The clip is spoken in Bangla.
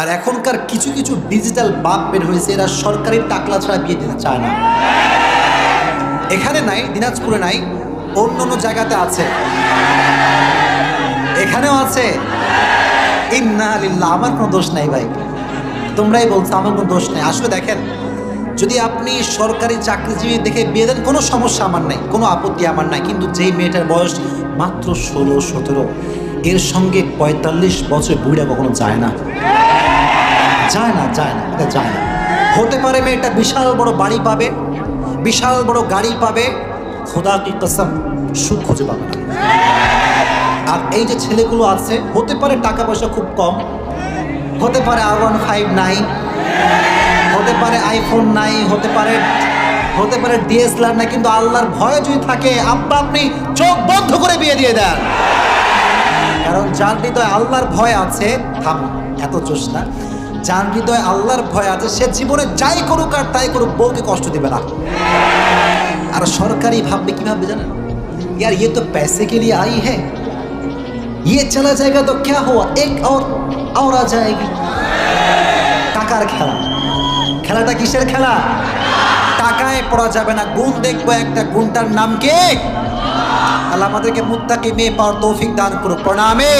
আর এখনকার কিছু কিছু ডিজিটাল বাপ বের হয়েছে, এরা সরকারি টাকলা ছাড়া বিয়ে দিতে চায় না। এখানে নাই, দিনাজপুরে নাই, অন্য অন্য জায়গাতে আছে। এখানেও আছে। ইন্না লিল্লাহ, আমার কোনো দোষ নাই ভাই। তোমরাই বলছো, আমার কোনো দোষ নেই। আসলে দেখেন, যদি আপনি সরকারি চাকরিজীবী দেখে বিয়ে দেন, কোনো সমস্যা আমার নাই, কোনো আপত্তি আমার নাই। কিন্তু যেই মেয়েটার বয়স মাত্র ষোলো, সতেরো, এর সঙ্গে পঁয়তাল্লিশ বছর বুড়িরা কখনো যায় না। যায় না যায় না, এটা যায় না। হতে পারে মেয়েটা বিশাল বড় বাড়ি পাবে, বিশাল বড় গাড়ি পাবে, খোদা কি কসম সুখ খুঁজে পাবে না। আর এই যে ছেলেগুলো আছে, হতে পারে টাকা পয়সা খুব কম, হতে পারে আর ওয়ান ফাইভ নাই, হতে পারে আইফোন নাই, হতে পারে হতে পারে ডিএসএলআর নাই, কিন্তু আল্লাহর ভয় যদি থাকে, আব্বা আপনি চোখ বন্ধ করে বিয়ে দিয়ে দেন। কারণ যার হৃদয়ে আল্লাহর ভয় আছে, থাম, এত চোষ না। যার হৃদয়ে আল্লাহর ভয় আছে সে জীবনে যাই করুক আর তাই করুক বউকে কষ্ট দেবে না আর সরকারি ভাববে কি ভাববে জানেন यार ये तो पैसे के लिए आई है ये चला जाएगा तो क्या हुआ एक और और आ जाएगी টাকার খেলা খেলাটা কিসের খেলা টাকায় পড়া যাবে না গুণ দেখবো একটা গুণটার নাম কি আল্লাহ আমাদেরকে মুত্তাকি মেয়ে পাওয়ার তৌফিক দান করুক প্রণামে